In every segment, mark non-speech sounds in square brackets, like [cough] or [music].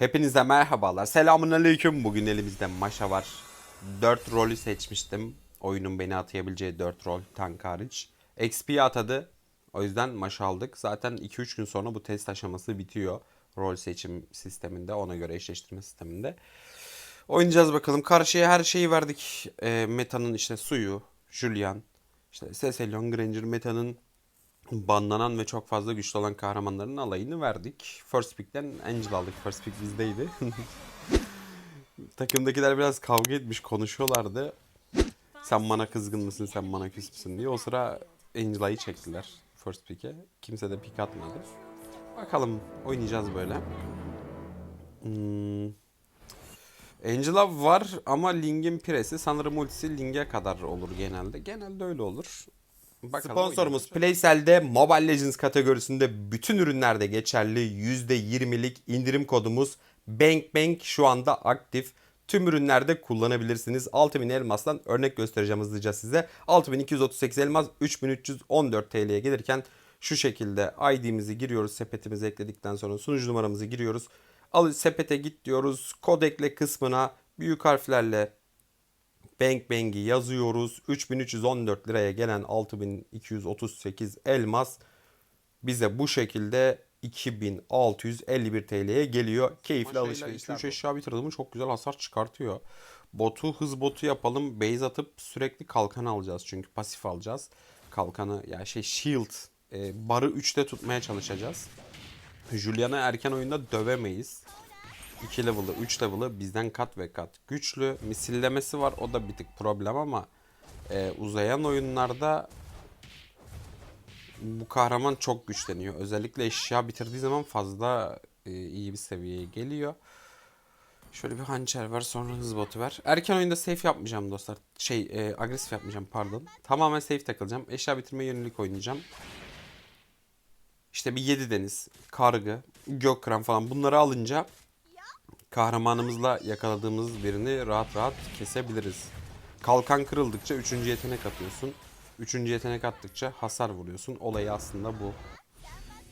Hepinize merhabalar. Selamun aleyküm. Bugün elimizde maşa var. 4 rolü seçmiştim. Oyunun beni atayabileceği 4 rol tank hariç. XP atadı. O yüzden maşa aldık. Zaten 2-3 gün sonra bu test aşaması bitiyor. Rol seçim sisteminde. Ona göre eşleştirme sisteminde. Oynayacağız bakalım. Karşıya her şeyi verdik. Ee, Meta'nın işte suyu, Julian, işte Cecilion Granger, Meta'nın banlanan ve çok fazla güçlü olan kahramanların alayını verdik. First Pick'ten Angel aldık. First Pick bizdeydi. [laughs] Takımdakiler biraz kavga etmiş, konuşuyorlardı. Sen bana kızgın mısın, sen bana küs müsün diye. O sıra Angela'yı çektiler First Pick'e. Kimse de pick atmadı. Bakalım oynayacağız böyle. Hmm. Angela var ama Ling'in piresi sanırım ultisi Ling'e kadar olur genelde. Genelde öyle olur. Bakalım Sponsorumuz Playcell'de Mobile Legends kategorisinde bütün ürünlerde geçerli %20'lik indirim kodumuz Bank Bank şu anda aktif. Tüm ürünlerde kullanabilirsiniz. 6000 elmastan örnek göstereceğim hızlıca size. 6238 elmas 3314 TL'ye gelirken şu şekilde ID'mizi giriyoruz. Sepetimizi ekledikten sonra sunucu numaramızı giriyoruz. Al sepete git diyoruz. Kod ekle kısmına büyük harflerle Bank Bang'i yazıyoruz. 3314 liraya gelen 6238 elmas bize bu şekilde 2651 TL'ye geliyor. Keyifli alışveriş. 3 eşya bitirdim çok güzel hasar çıkartıyor. Botu hız botu yapalım. Base atıp sürekli kalkan alacağız çünkü pasif alacağız. Kalkanı ya şey shield e, barı 3'te tutmaya çalışacağız. Julian'ı erken oyunda dövemeyiz. 2 level'ı 3 level'ı bizden kat ve kat güçlü. Misillemesi var o da bir tık problem ama e, uzayan oyunlarda bu kahraman çok güçleniyor. Özellikle eşya bitirdiği zaman fazla e, iyi bir seviyeye geliyor. Şöyle bir hançer ver sonra hız botu ver. Erken oyunda safe yapmayacağım dostlar. Şey e, agresif yapmayacağım pardon. Tamamen safe takılacağım. Eşya bitirme yönelik oynayacağım. İşte bir yedi deniz, kargı, gökkıran falan bunları alınca kahramanımızla yakaladığımız birini rahat rahat kesebiliriz. Kalkan kırıldıkça 3. yetenek atıyorsun. 3. yetenek attıkça hasar vuruyorsun. Olayı aslında bu.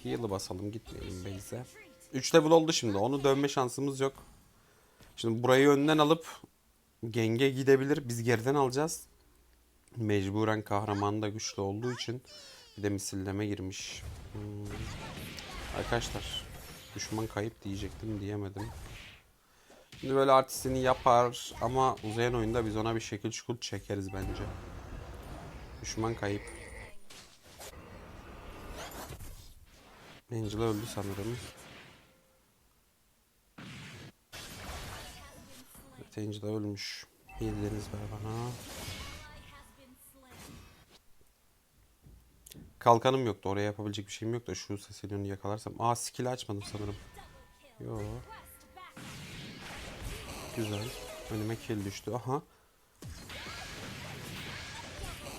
Heal'ı basalım gitmeyelim base'e. 3 level oldu şimdi. Onu dönme şansımız yok. Şimdi burayı önden alıp genge gidebilir. Biz geriden alacağız. Mecburen kahraman da güçlü olduğu için bir de misilleme girmiş. Hmm. Arkadaşlar düşman kayıp diyecektim diyemedim. Şimdi böyle artistini yapar ama uzayan oyunda biz ona bir şekil şukul çekeriz bence. Düşman kayıp. Angela öldü sanırım. Evet Angela ölmüş. Heal'leriniz ver bana. Kalkanım yoktu. Oraya yapabilecek bir şeyim yok da şu Cecilion'u yakalarsam. Aa skill açmadım sanırım. Yo. Güzel. Önüme kill düştü. Aha.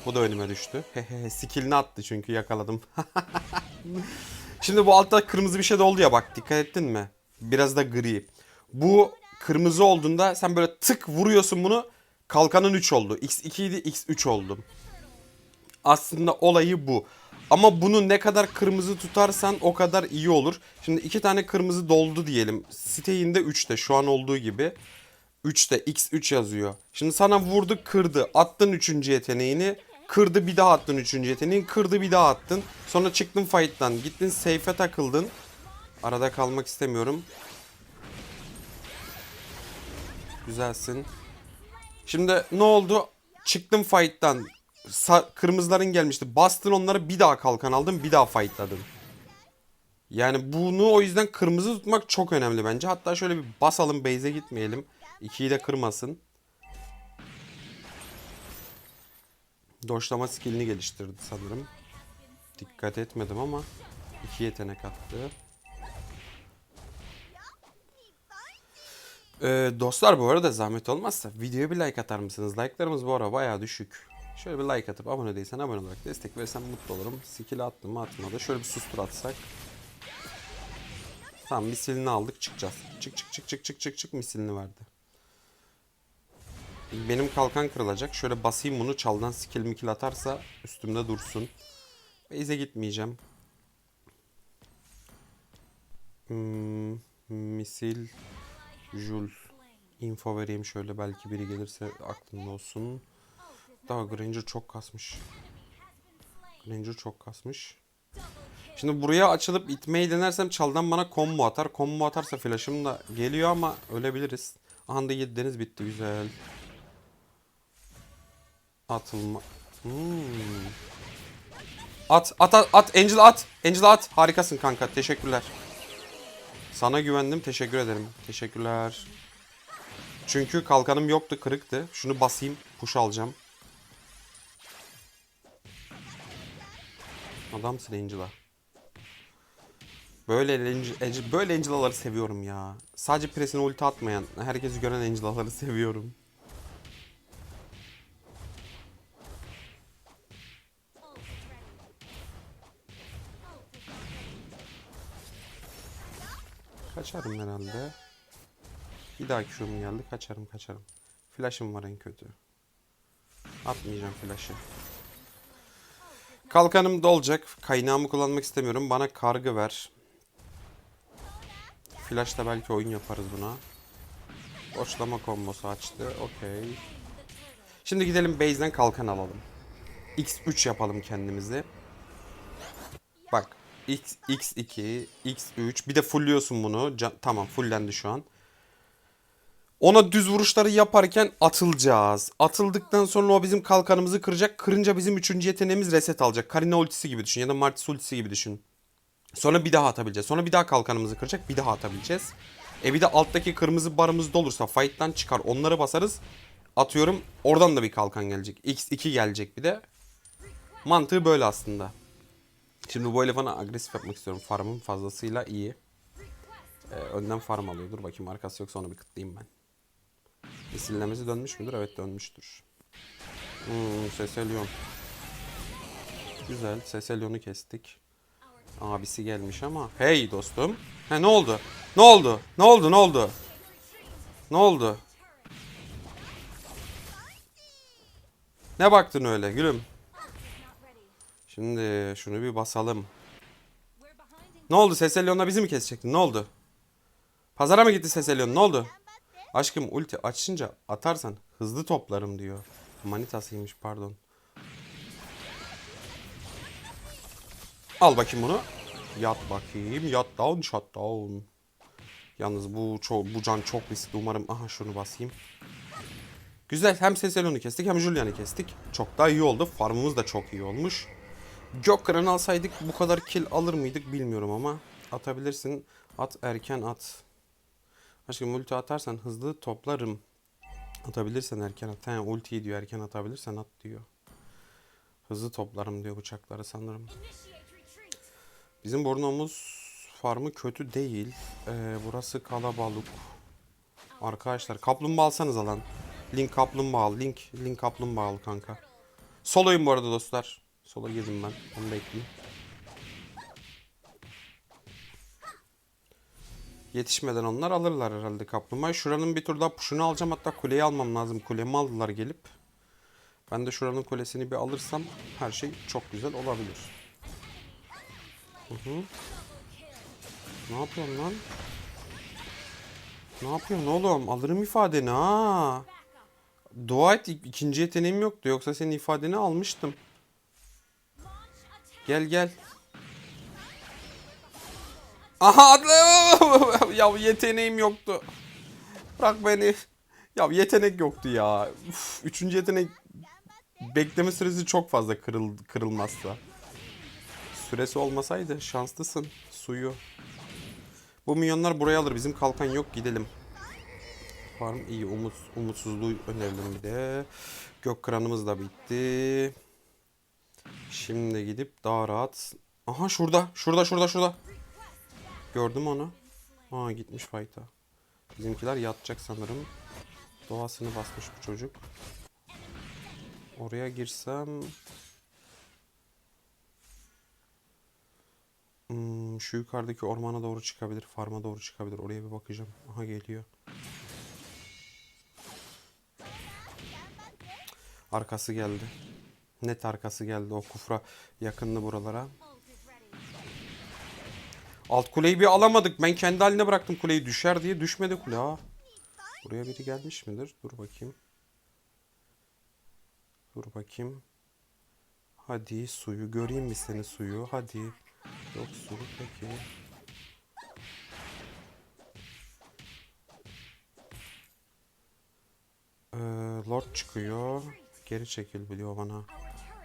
Bu da önüme düştü. Hehehe skillini attı çünkü yakaladım. [laughs] Şimdi bu altta kırmızı bir şey de oldu ya bak dikkat ettin mi? Biraz da gri. Bu kırmızı olduğunda sen böyle tık vuruyorsun bunu. Kalkanın 3 oldu. X2 idi X3 oldu. Aslında olayı bu. Ama bunu ne kadar kırmızı tutarsan o kadar iyi olur. Şimdi iki tane kırmızı doldu diyelim. Siteyinde 3'te şu an olduğu gibi. 3'te X3 yazıyor. Şimdi sana vurdu kırdı. Attın 3. yeteneğini. Kırdı bir daha attın 3. yeteneğini. Kırdı bir daha attın. Sonra çıktın fight'tan. Gittin safe'e takıldın. Arada kalmak istemiyorum. Güzelsin. Şimdi ne oldu? Çıktım fight'tan. Sa- kırmızıların gelmişti. Bastın onları bir daha kalkan aldın. Bir daha fightladın. Yani bunu o yüzden kırmızı tutmak çok önemli bence. Hatta şöyle bir basalım base'e gitmeyelim. İkiyi de kırmasın. Doşlama skillini geliştirdi sanırım. Dikkat etmedim ama iki yetenek attı. Ee, dostlar bu arada zahmet olmazsa videoya bir like atar mısınız? Like'larımız bu ara bayağı düşük. Şöyle bir like atıp abone değilsen abone olarak destek verirsen mutlu olurum. Skill attım mı atmadı. Şöyle bir sustur atsak. Tamam misilini aldık çıkacağız. Çık çık çık çık çık çık çık misilini verdi. Benim kalkan kırılacak. Şöyle basayım bunu çaldan skill mikil atarsa üstümde dursun. Base'e gitmeyeceğim. Hmm, misil Jul. Info vereyim şöyle belki biri gelirse aklında olsun. Daha Granger çok kasmış. Granger çok kasmış. Şimdi buraya açılıp itmeyi denersem çaldan bana combo atar. Combo atarsa flash'ım da geliyor ama ölebiliriz. Aha da 7 deniz bitti güzel. Atılma. Hmm. At at at at Angel at. Angel at. Harikasın kanka. Teşekkürler. Sana güvendim. Teşekkür ederim. Teşekkürler. Çünkü kalkanım yoktu. Kırıktı. Şunu basayım. Push alacağım. Adamsın Angel'a. Böyle Angel, böyle Angel'aları seviyorum ya. Sadece presine ulti atmayan, herkesi gören Angel'aları seviyorum. Kaçarım herhalde. Bir daha Q'm geldi. Kaçarım kaçarım. Flash'ım var en kötü. Atmayacağım flash'ı. Kalkanım dolacak. Kaynağımı kullanmak istemiyorum. Bana kargı ver. Flash'ta belki oyun yaparız buna. Boşlama kombosu açtı. Okey. Şimdi gidelim base'den kalkan alalım. X3 yapalım kendimizi. Bak. X, X2, X3. Bir de fullliyorsun bunu. Can- tamam fulllendi şu an. Ona düz vuruşları yaparken atılacağız. Atıldıktan sonra o bizim kalkanımızı kıracak. Kırınca bizim üçüncü yeteneğimiz reset alacak. Karina ultisi gibi düşün ya da Martis ultisi gibi düşün. Sonra bir daha atabileceğiz. Sonra bir daha kalkanımızı kıracak. Bir daha atabileceğiz. E bir de alttaki kırmızı barımız dolursa fight'tan çıkar. Onları basarız. Atıyorum oradan da bir kalkan gelecek. X2 gelecek bir de. Mantığı böyle aslında. Şimdi bu elefana agresif yapmak istiyorum. Farmım fazlasıyla iyi. Ee, önden farm alıyor. Dur bakayım arkası yoksa onu bir kıtlayayım ben. Misillemesi dönmüş müdür? Evet dönmüştür. Hmm, Seselion. Güzel. Seselyon'u kestik. Abisi gelmiş ama. Hey dostum. He ne oldu? Ne oldu? Ne oldu? Ne oldu? Ne oldu? Ne baktın öyle gülüm? Şimdi şunu bir basalım. Ne oldu? Seselyon'la bizi mi kesecektin? Ne oldu? Pazara mı gitti Seselion? Ne oldu? Aşkım ulti açınca atarsan hızlı toplarım diyor. Manitasıymış pardon. Al bakayım bunu. Yat bakayım. Yat down, shut down. Yalnız bu çok, bu can çok riskli. Umarım aha şunu basayım. Güzel. Hem Seselon'u kestik hem Julian'ı kestik. Çok daha iyi oldu. Farmımız da çok iyi olmuş. Gökkıran'ı alsaydık bu kadar kill alır mıydık bilmiyorum ama. Atabilirsin. At erken at. Aşkım ulti atarsan hızlı toplarım. Atabilirsen erken at. He, ultiyi diyor erken atabilirsen at diyor. Hızlı toplarım diyor bıçakları sanırım. Bizim Borno'muz farmı kötü değil. Ee, burası kalabalık. Arkadaşlar kaplumbağa alsanız lan. Link kaplumbağa al. Link, link kaplumbağa al kanka. Soloyum bu arada dostlar. Sola girdim ben. Onu bekleyeyim. Yetişmeden onlar alırlar herhalde kaplumbağa. Şuranın bir tur daha puşunu alacağım. Hatta kuleyi almam lazım. Kulemi aldılar gelip. Ben de şuranın kulesini bir alırsam her şey çok güzel olabilir. Hı hı. Ne yapıyorsun lan? Ne yapıyorsun oğlum? Alırım ifadeni ha. Dua et ik- ikinci yeteneğim yoktu. Yoksa senin ifadeni almıştım. Gel gel. Aha [laughs] ya yeteneğim yoktu. Bırak beni. Ya yetenek yoktu ya. Uf, üçüncü yetenek bekleme süresi çok fazla kırıl, kırılmazsa. Süresi olmasaydı şanslısın. Suyu. Bu milyonlar buraya alır. Bizim kalkan yok gidelim. Farm iyi. Umut, umutsuzluğu önerelim bir de. Gök kıranımız da bitti. Şimdi gidip daha rahat. Aha şurada. Şurada şurada şurada. Gördüm onu. Aa gitmiş fight'a. Bizimkiler yatacak sanırım. Doğasını basmış bu çocuk. Oraya girsem... Hmm, şu yukarıdaki ormana doğru çıkabilir. Farma doğru çıkabilir. Oraya bir bakacağım. Aha geliyor. Arkası geldi. Net arkası geldi. O kufra yakınlı buralara. Alt kuleyi bir alamadık. Ben kendi haline bıraktım kuleyi. Düşer diye düşmedi kule ha. Buraya biri gelmiş midir? Dur bakayım. Dur bakayım. Hadi suyu göreyim mi seni suyu? Hadi. Yok su peki. Ee, Lord çıkıyor. Geri çekil biliyor bana.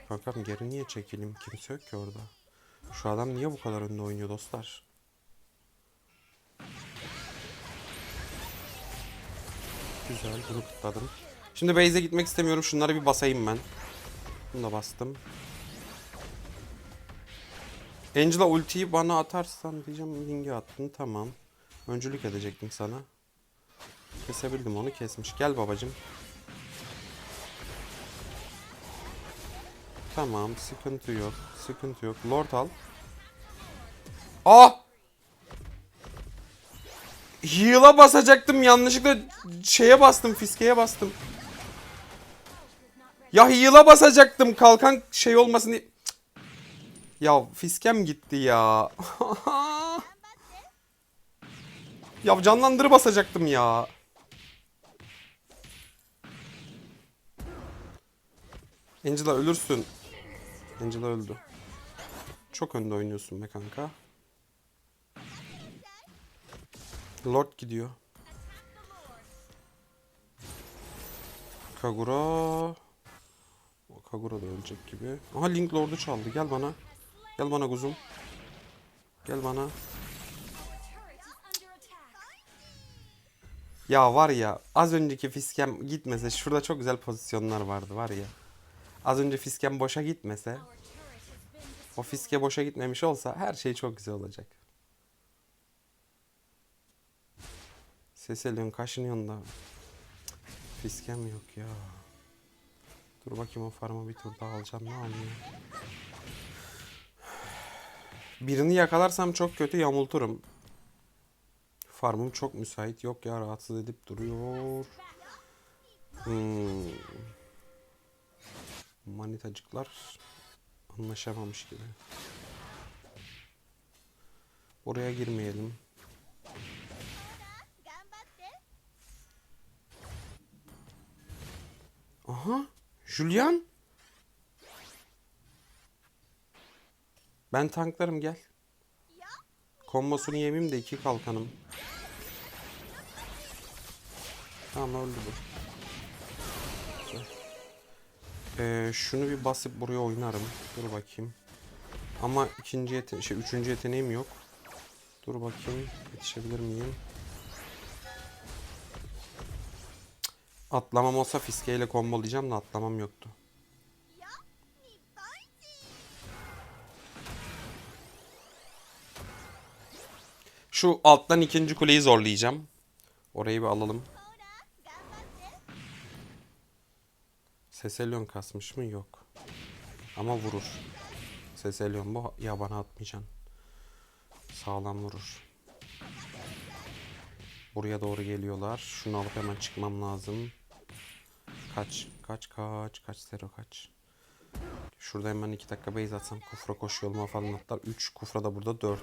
Kankam geri niye çekileyim? Kimse yok ki orada. Şu adam niye bu kadar önde oynuyor dostlar? Güzel bunu kutladım. Şimdi base'e gitmek istemiyorum. Şunları bir basayım ben. Bunu da bastım. Angela ultiyi bana atarsan diyeceğim Ling'e attın tamam. Öncülük edecektim sana. Kesebildim onu kesmiş. Gel babacım. Tamam sıkıntı yok. Sıkıntı yok. Lord al. Ah! Heal'a basacaktım yanlışlıkla şeye bastım fiskeye bastım. Ya heal'a basacaktım kalkan şey olmasın diye. Ya fiskem gitti ya. [laughs] ya canlandırı basacaktım ya. Angela ölürsün. Angela öldü. Çok önde oynuyorsun be kanka. Lord gidiyor. Kagura. Kagura da ölecek gibi. Aha Link Lord'u çaldı. Gel bana. Gel bana kuzum. Gel bana. Ya var ya az önceki fiskem gitmese şurada çok güzel pozisyonlar vardı var ya. Az önce fiskem boşa gitmese o fiske boşa gitmemiş olsa her şey çok güzel olacak. Ses eliyorsun kaşınıyorsun da. Fiskem yok ya. Dur bakayım o farmı bir tur daha alacağım ne anlıyor. Birini yakalarsam çok kötü yamulturum. Farmım çok müsait. Yok ya rahatsız edip duruyor. Hmm. Manitacıklar anlaşamamış gibi. Oraya girmeyelim. Aha, Julian. Ben tanklarım gel. Kombosunu yemeyeyim de iki kalkanım. Tamam öldü bu. Ee, şunu bir basıp buraya oynarım. Dur bakayım. Ama ikinci yete şey üçüncü yeteneğim yok. Dur bakayım yetişebilir miyim? Atlamam olsa fiskeyle kombolayacağım da atlamam yoktu. Şu alttan ikinci kuleyi zorlayacağım. Orayı bir alalım. Seselion kasmış mı? Yok. Ama vurur. Seselion bu. Ya bana atmayacaksın. Sağlam vurur. Buraya doğru geliyorlar. Şunu alıp hemen çıkmam lazım. Kaç, kaç, kaç, kaç, Zero kaç. Şurada hemen iki dakika base atsam kufra koşu falan atlar. 3 kufra da burada 4.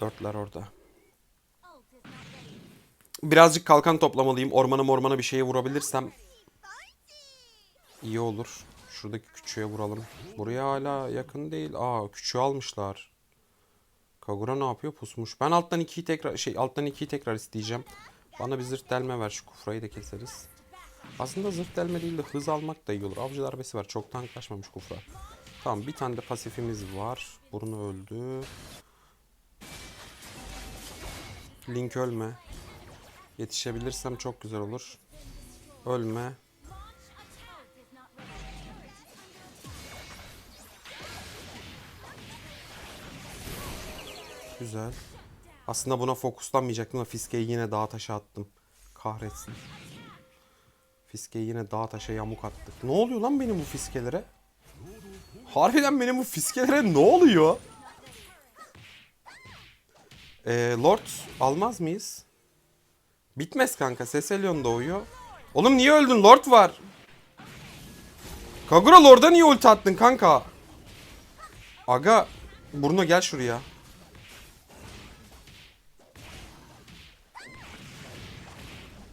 Dörtler orada. Birazcık kalkan toplamalıyım. Ormana mormana bir şeye vurabilirsem iyi olur. Şuradaki küçüğe vuralım. Buraya hala yakın değil. Aa küçüğü almışlar. Kagura ne yapıyor? Pusmuş. Ben alttan ikiyi tekrar şey alttan ikiyi tekrar isteyeceğim. Bana bir zırh delme ver şu kufrayı da keseriz. Aslında zırh delme değil de hız almak da iyi olur. Avcı darbesi var. Çok tanklaşmamış kufra. Tamam bir tane de pasifimiz var. Burnu öldü. Link ölme. Yetişebilirsem çok güzel olur. Ölme. Güzel. Aslında buna fokuslanmayacaktım da fiskeyi yine dağa taşa attım. Kahretsin. Fiskeyi yine dağa taşa yamuk attık. Ne oluyor lan benim bu fiskelere? Harbiden benim bu fiskelere ne oluyor? Ee, Lord almaz mıyız? Bitmez kanka. Seselion doğuyor. Oğlum niye öldün? Lord var. Kagura Lord'a niye ulti attın kanka? Aga Bruno gel şuraya.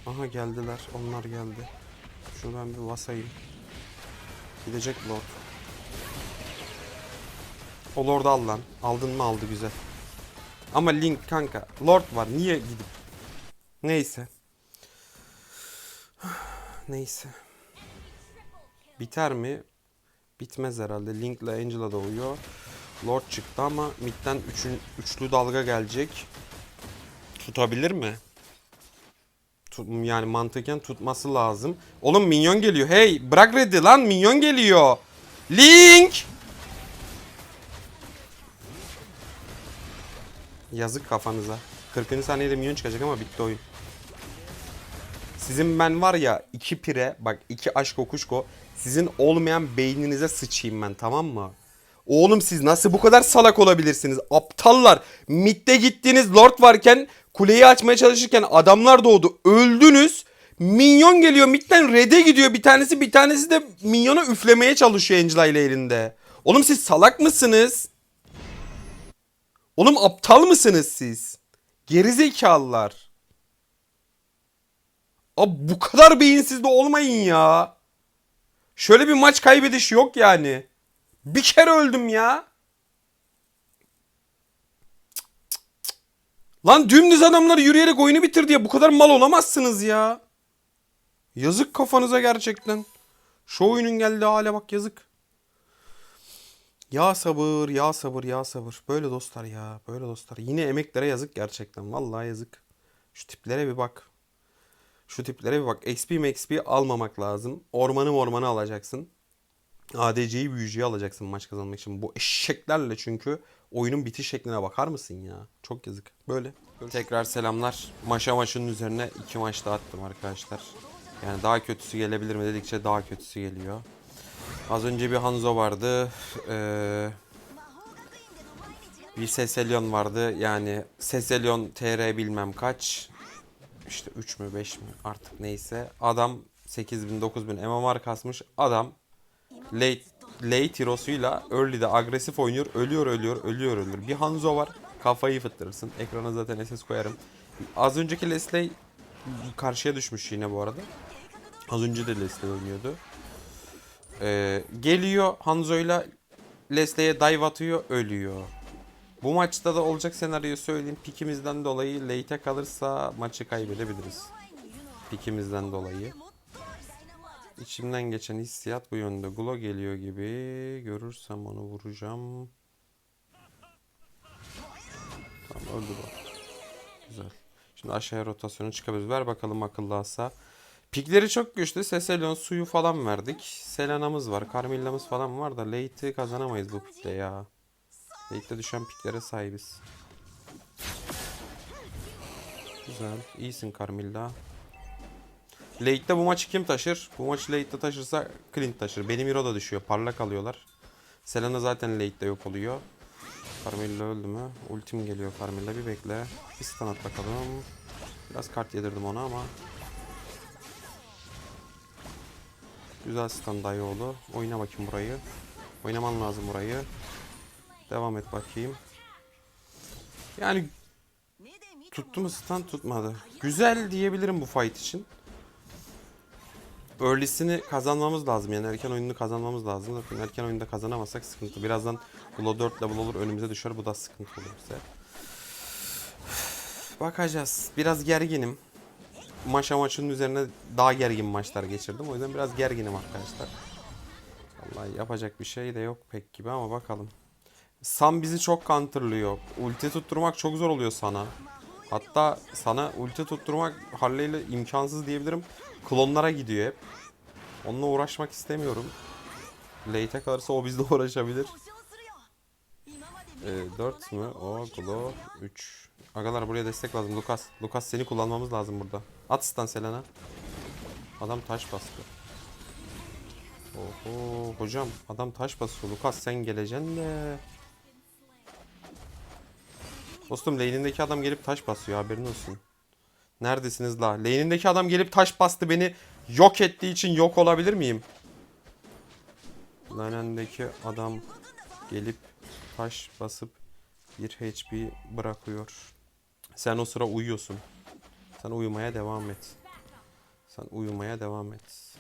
Aha geldiler. Onlar geldi. Şunu ben bir basayım. Gidecek Lord. O Lord'u al lan. Aldın mı aldı güzel. Ama Link kanka. Lord var. Niye gidip? Neyse. [sighs] Neyse. Biter mi? Bitmez herhalde. Link ile Angela da uyuyor. Lord çıktı ama midden üçün, üçlü dalga gelecek. Tutabilir mi? Yani mantıken tutması lazım. Oğlum minyon geliyor. Hey bırak red'i lan minyon geliyor. Link! Yazık kafanıza. 40. saniyede minyon çıkacak ama bitti oyun. Sizin ben var ya iki pire bak iki aşk okuşko sizin olmayan beyninize sıçayım ben tamam mı? Oğlum siz nasıl bu kadar salak olabilirsiniz? Aptallar. Mid'de gittiğiniz lord varken kuleyi açmaya çalışırken adamlar doğdu. Öldünüz. Minyon geliyor midden red'e gidiyor bir tanesi bir tanesi de minyonu üflemeye çalışıyor Angela ile elinde. Oğlum siz salak mısınız? Oğlum aptal mısınız siz? Gerizekalılar. Abi bu kadar beyinsiz de olmayın ya. Şöyle bir maç kaybediş yok yani. Bir kere öldüm ya. Lan dümdüz adamlar yürüyerek oyunu bitir diye bu kadar mal olamazsınız ya. Yazık kafanıza gerçekten. Şu oyunun geldiği hale bak yazık. Ya sabır, ya sabır, ya sabır. Böyle dostlar ya, böyle dostlar. Yine emeklere yazık gerçekten. Vallahi yazık. Şu tiplere bir bak. Şu tiplere bir bak. XP XP almamak lazım. Ormanı ormanı alacaksın. ADC'yi büyücüyü alacaksın maç kazanmak için. Bu eşeklerle çünkü oyunun bitiş şekline bakar mısın ya? Çok yazık. Böyle. Tekrar selamlar. Maşa maçının üzerine iki maç daha attım arkadaşlar. Yani daha kötüsü gelebilir mi dedikçe daha kötüsü geliyor. Az önce bir Hanzo vardı. Ee, bir Seselion vardı. Yani Seselion TR bilmem kaç. İşte 3 mü 5 mi artık neyse. Adam 8000 9000 MMR kasmış. Adam late late hero'suyla early'de agresif oynuyor. Ölüyor ölüyor ölüyor ölüyor. Bir Hanzo var. Kafayı fıttırırsın. Ekrana zaten SS koyarım. Az önceki Leslie karşıya düşmüş yine bu arada. Az önce de Leslie oynuyordu. Ee, geliyor Hanzo'yla Leslie'ye dive atıyor ölüyor. Bu maçta da olacak senaryoyu söyleyeyim. Pikimizden dolayı late'e kalırsa maçı kaybedebiliriz. Pikimizden dolayı. İçimden geçen hissiyat bu yönde. Glo geliyor gibi. Görürsem onu vuracağım. Tamam öldü bu. Güzel. Şimdi aşağıya rotasyonu çıkabiliriz. Ver bakalım akıllı asa. Pikleri çok güçlü. Seselion suyu falan verdik. Selena'mız var. Carmilla'mız falan var da late'i kazanamayız bu pikte ya. Late'de düşen piklere sahibiz. Güzel. İyisin Carmilla. Late'de bu maçı kim taşır? Bu maçı late'de taşırsa Clint taşır. Benim hero da düşüyor. Parlak alıyorlar. Selena zaten late'de yok oluyor. Carmilla öldü mü? Ultim geliyor Carmilla. Bir bekle. Bir stun at bakalım. Biraz kart yedirdim ona ama. Güzel stun dayı oldu. Oyna bakayım burayı. Oynaman lazım burayı. Devam et bakayım. Yani tuttu mu stun tutmadı. Güzel diyebilirim bu fight için. Early'sini kazanmamız lazım. Yani erken oyununu kazanmamız lazım. Zaten erken oyunda kazanamazsak sıkıntı. Birazdan Glo 4 level olur önümüze düşer. Bu da sıkıntı olur bize. Bakacağız. Biraz gerginim. Maşa maçının üzerine daha gergin maçlar geçirdim. O yüzden biraz gerginim arkadaşlar. Vallahi yapacak bir şey de yok pek gibi ama bakalım. Sam bizi çok counterlıyor. Ulti tutturmak çok zor oluyor sana. Hatta sana ulti tutturmak halleyle imkansız diyebilirim. Klonlara gidiyor hep. Onunla uğraşmak istemiyorum. Late'e kalırsa o bizle [laughs] uğraşabilir. Ee, 4 mü? O, Glo 3. Agalar buraya destek lazım. Lucas. Lucas seni kullanmamız lazım burada. At stun Selena. Adam taş bastı. Oho hocam adam taş basıyor. Lucas sen geleceksin de. Dostum lane'indeki adam gelip taş basıyor haberin olsun. Neredesiniz la? Lane'indeki adam gelip taş bastı beni yok ettiği için yok olabilir miyim? Lane'indeki adam gelip taş basıp bir HP bırakıyor. Sen o sıra uyuyorsun. Sen uyumaya devam et. Sen uyumaya devam et.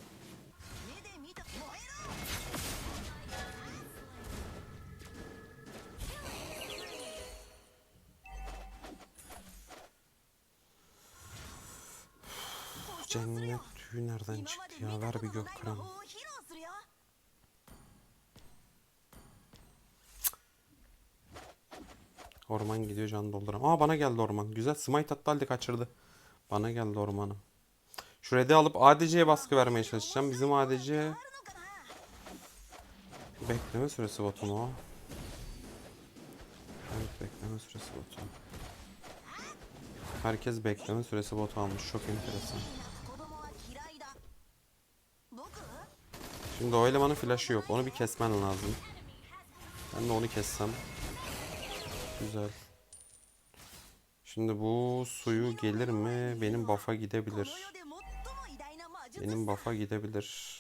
cennet tüyü nereden çıktı ya? Ver bir gök kıran. Orman gidiyor can dolduram. Aa bana geldi orman. Güzel. Smite attı halde kaçırdı. Bana geldi ormanı. Şu red'i alıp ADC'ye baskı vermeye çalışacağım. Bizim ADC... Bekleme süresi botun o. Evet bekleme süresi botu. Herkes bekleme süresi botu almış. Çok enteresan. Şimdi o elemanın flash'ı yok. Onu bir kesmen lazım. Ben de onu kessem. Güzel. Şimdi bu suyu gelir mi? Benim buff'a gidebilir. Benim buff'a gidebilir.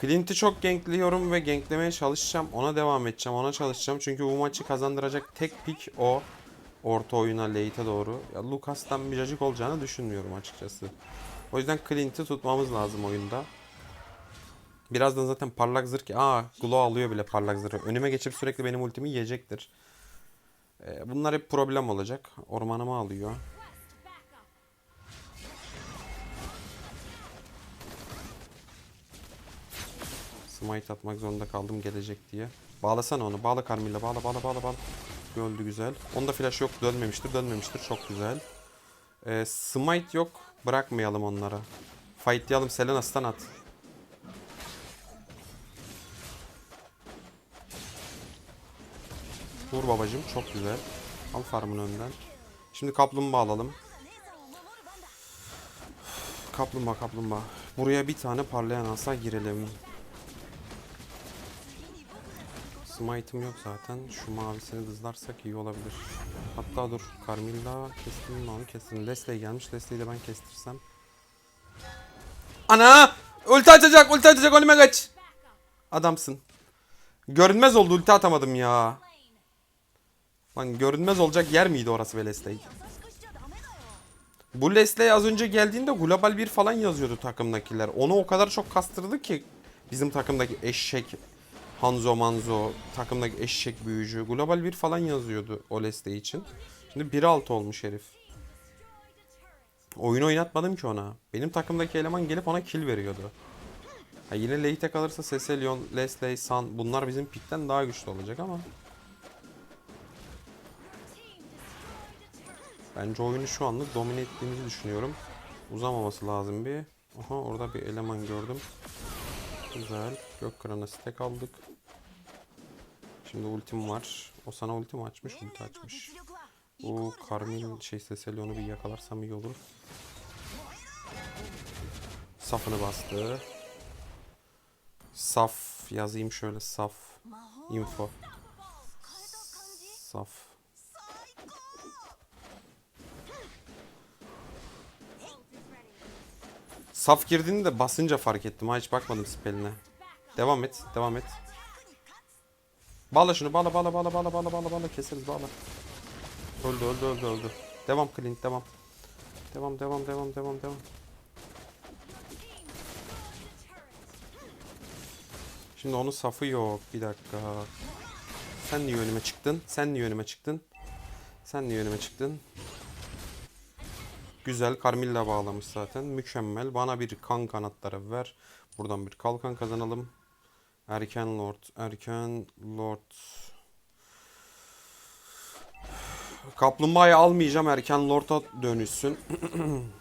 Clint'i çok gankliyorum ve ganklemeye çalışacağım. Ona devam edeceğim. Ona çalışacağım. Çünkü bu maçı kazandıracak tek pick o. Orta oyuna, late'e doğru. Lucas'tan bir cacık olacağını düşünmüyorum açıkçası. O yüzden Clint'i tutmamız lazım oyunda. Birazdan zaten parlak zırh ki... Aa glow alıyor bile parlak zırhı. Önüme geçip sürekli benim ultimi yiyecektir. Ee, bunlar hep problem olacak. Ormanımı alıyor. Smite atmak zorunda kaldım gelecek diye. Bağlasana onu. Bağla Carmilla. Bağla bağla bağla bağla. Öldü güzel. Onda flash yok. Dönmemiştir. Dönmemiştir. Çok güzel. Ee, smite yok. Bırakmayalım onlara. Fightlayalım Selena stun at. Vur babacım çok güzel. Al farmın önden. Şimdi kaplumbağa alalım. Kaplumbağa kaplumbağa. Buraya bir tane parlayan asa girelim. Smite'ım yok zaten. Şu mavisini dızlarsak iyi olabilir. Hatta dur. Carmilla kestim mi onu kestim. Leslie gelmiş. Leslie'yi de ben kestirsem. Ana! Ulti açacak, ulti açacak. Önüme kaç. Adamsın. Görünmez oldu. Ulti atamadım ya. Lan görünmez olacak yer miydi orası ve Leslie? Bu Leslie az önce geldiğinde global 1 falan yazıyordu takımdakiler. Onu o kadar çok kastırdı ki bizim takımdaki eşek Hanzo Manzo takımdaki eşek büyücü global bir falan yazıyordu o Leslie için. Şimdi 1-6 olmuş herif. Oyun oynatmadım ki ona. Benim takımdaki eleman gelip ona kill veriyordu. Ha yine late'e kalırsa Cecilion, Leslie, San bunlar bizim pickten daha güçlü olacak ama. Bence oyunu şu anlık domine ettiğimizi düşünüyorum. Uzamaması lazım bir. Aha orada bir eleman gördüm. Güzel. Gök kırana stack aldık. Şimdi ultim var. O sana ulti açmış? Ulti açmış. Bu Karmin şey Seselion'u bir yakalarsam iyi olur. Safını bastı. Saf yazayım şöyle saf. Info. Saf. Saf girdiğini de basınca fark ettim. Ha hiç bakmadım speline. Devam et, devam et. Bağla şunu, bağla, bağla, bağla, bağla, bağla, bağla, bağla. Keseriz, bağla. Öldü, öldü, öldü, öldü. Devam Clint, devam. Devam, devam, devam, devam, devam. Şimdi onun safı yok. Bir dakika. Sen niye önüme çıktın? Sen niye önüme çıktın? Sen niye önüme çıktın? Güzel. Carmilla bağlamış zaten. Mükemmel. Bana bir kan kanatları ver. Buradan bir kalkan kazanalım. Erken Lord. Erken Lord. Kaplumbağayı almayacağım. Erken Lord'a dönüşsün. [clears throat]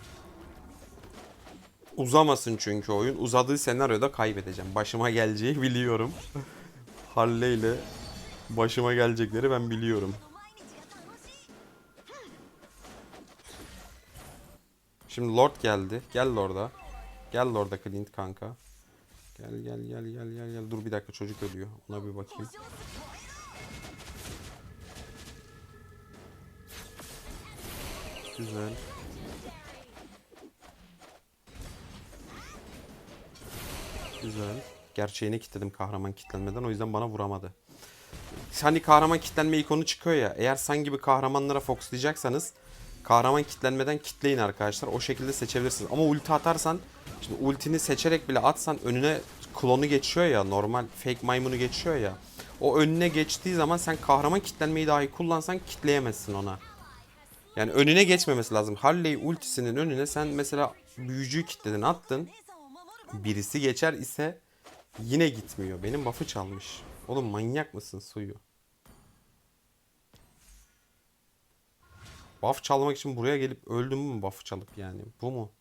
Uzamasın çünkü oyun. Uzadığı senaryoda kaybedeceğim. Başıma geleceği biliyorum. Harley ile başıma gelecekleri ben biliyorum. Şimdi Lord geldi. Gel Lord'a. Gel Lord'a Clint kanka. Gel gel gel gel gel gel. Dur bir dakika çocuk ölüyor. Ona bir bakayım. Güzel. Güzel. Gerçeğini kitledim kahraman kitlenmeden. O yüzden bana vuramadı. Hani kahraman kitlenme ikonu çıkıyor ya. Eğer sen gibi kahramanlara fokuslayacaksanız kahraman kitlenmeden kitleyin arkadaşlar. O şekilde seçebilirsiniz. Ama ulti atarsan Şimdi ultini seçerek bile atsan önüne klonu geçiyor ya normal fake maymunu geçiyor ya. O önüne geçtiği zaman sen kahraman kitlenmeyi dahi kullansan kitleyemezsin ona. Yani önüne geçmemesi lazım. Harley ultisinin önüne sen mesela büyücüyü kitledin attın. Birisi geçer ise yine gitmiyor. Benim buff'ı çalmış. Oğlum manyak mısın suyu? Buff çalmak için buraya gelip öldüm mü buff çalıp yani? Bu mu?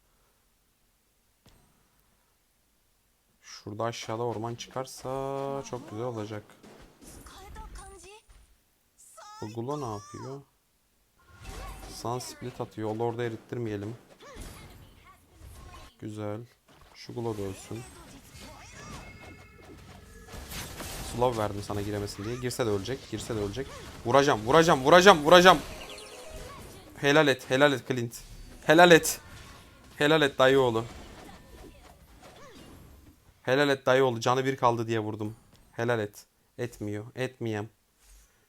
Şurada aşağıda orman çıkarsa çok güzel olacak. Bu Gula ne yapıyor? Sun split atıyor. Onu orada erittirmeyelim. Güzel. Şu Gula da ölsün. Slow verdim sana giremesin diye. Girse de ölecek. Girse de ölecek. Vuracağım. Vuracağım. Vuracağım. Vuracağım. Helal et. Helal et Clint. Helal et. Helal et Dayı dayıoğlu. Helal et dayı oldu. Canı bir kaldı diye vurdum. Helal et. Etmiyor. Etmeyem.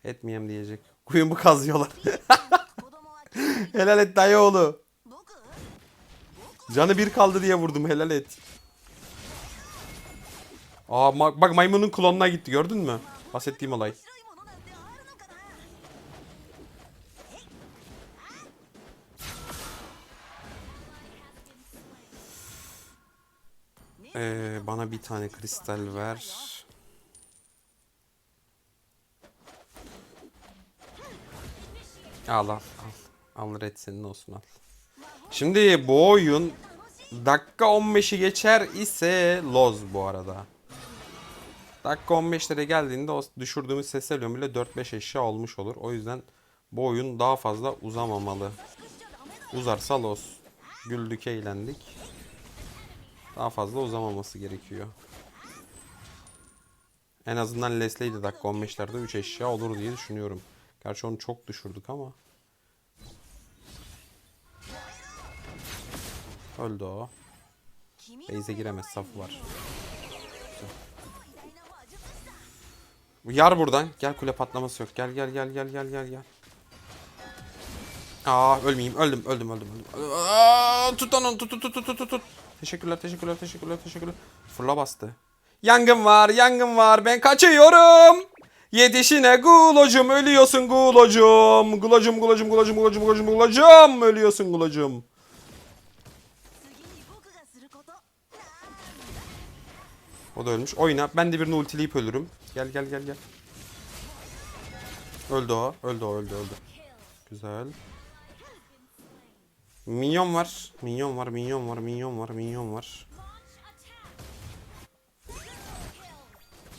Etmeyem diyecek. Kuyumu kazıyorlar. [laughs] helal et dayı oğlu. Canı bir kaldı diye vurdum. Helal et. Aa bak maymunun klonuna gitti gördün mü? Bahsettiğim olay. Ee, bana bir tane kristal ver. Al al al. Al red senin olsun al. Şimdi bu oyun dakika 15'i geçer ise Loz bu arada. Dakika 15'lere geldiğinde o düşürdüğümüz ses bile 4-5 eşya olmuş olur. O yüzden bu oyun daha fazla uzamamalı. Uzarsa Loz. Güldük eğlendik. Daha fazla uzamaması gerekiyor. En azından Leslie'ydi dakika 15'lerde 3 eşya olur diye düşünüyorum. Gerçi onu çok düşürdük ama. Öldü o. Base'e giremez saf var. Yar buradan. Gel kule patlaması yok. Gel gel gel gel gel gel gel. Aa ölmeyeyim. Öldüm öldüm öldüm. öldüm. Aa, tut onu tut tut tut tut tut. Teşekkürler, teşekkürler, teşekkürler, teşekkürler. Fırla bastı. Yangın var, yangın var. Ben kaçıyorum. Yetişine gulocum ölüyorsun gulocum. Gulocum gulocum gulocum gulocum gulocum gulocum ölüyorsun gulocum. O da ölmüş. Oyna. Ben de birini ultileyip ölürüm. Gel gel gel gel. Öldü o. Öldü o öldü öldü. Güzel. Minyon var. Minyon var. Minyon var. Minyon var. Minyon var.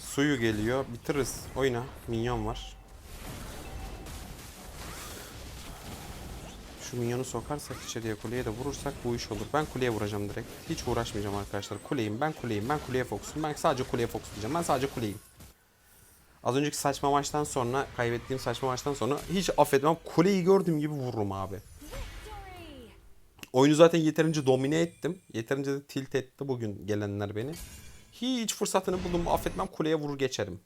Suyu geliyor. Bitiririz. Oyna. Minyon var. Şu minyonu sokarsak içeriye kuleye de vurursak bu iş olur. Ben kuleye vuracağım direkt. Hiç uğraşmayacağım arkadaşlar. Kuleyim ben kuleyim. Ben kuleye fokusum. Ben sadece kuleye fokuslayacağım. Ben sadece kuleyim. Az önceki saçma maçtan sonra, kaybettiğim saçma maçtan sonra hiç affetmem. Kuleyi gördüğüm gibi vururum abi. Oyunu zaten yeterince domine ettim. Yeterince de tilt etti bugün gelenler beni. Hiç fırsatını buldum affetmem kuleye vurur geçerim.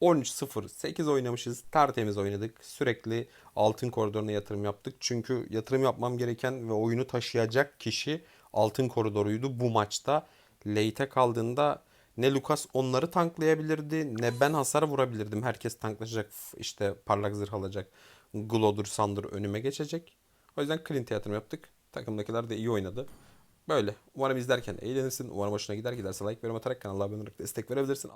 13-0 8 oynamışız. Tertemiz oynadık. Sürekli altın koridoruna yatırım yaptık. Çünkü yatırım yapmam gereken ve oyunu taşıyacak kişi altın koridoruydu bu maçta. Late'e kaldığında ne Lucas onları tanklayabilirdi ne ben hasar vurabilirdim. Herkes tanklaşacak işte parlak zırh alacak. Glodur Sandır önüme geçecek. O yüzden Clint'e yatırım yaptık. Takımdakiler de iyi oynadı. Böyle. Umarım izlerken eğlenirsin. Umarım hoşuna gider. Giderse like, yorum atarak kanala abone olarak destek verebilirsin.